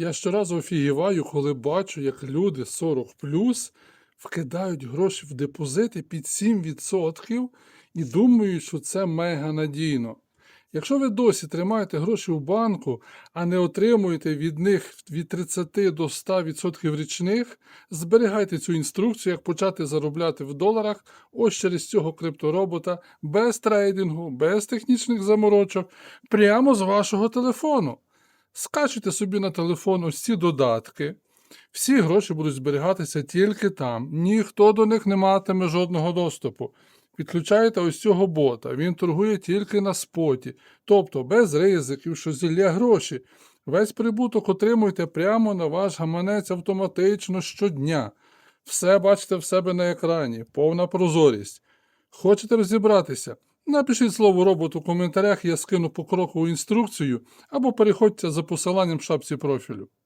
Я щоразу офігіваю, коли бачу, як люди 40 вкидають гроші в депозити під 7% і думають, що це мега надійно. Якщо ви досі тримаєте гроші в банку, а не отримуєте від них від 30 до 100% річних, зберігайте цю інструкцію, як почати заробляти в доларах ось через цього крипторобота без трейдингу, без технічних заморочок, прямо з вашого телефону. Скачуйте собі на телефон ось ці додатки. Всі гроші будуть зберігатися тільки там. Ніхто до них не матиме жодного доступу. Підключаєте ось цього бота. Він торгує тільки на споті, тобто без ризиків, що зілля гроші. Весь прибуток отримуєте прямо на ваш гаманець автоматично щодня. Все бачите в себе на екрані, повна прозорість. Хочете розібратися? Напишіть слово робот у коментарях, я скину покрокову інструкцію або переходьте за посиланням в шапці профілю.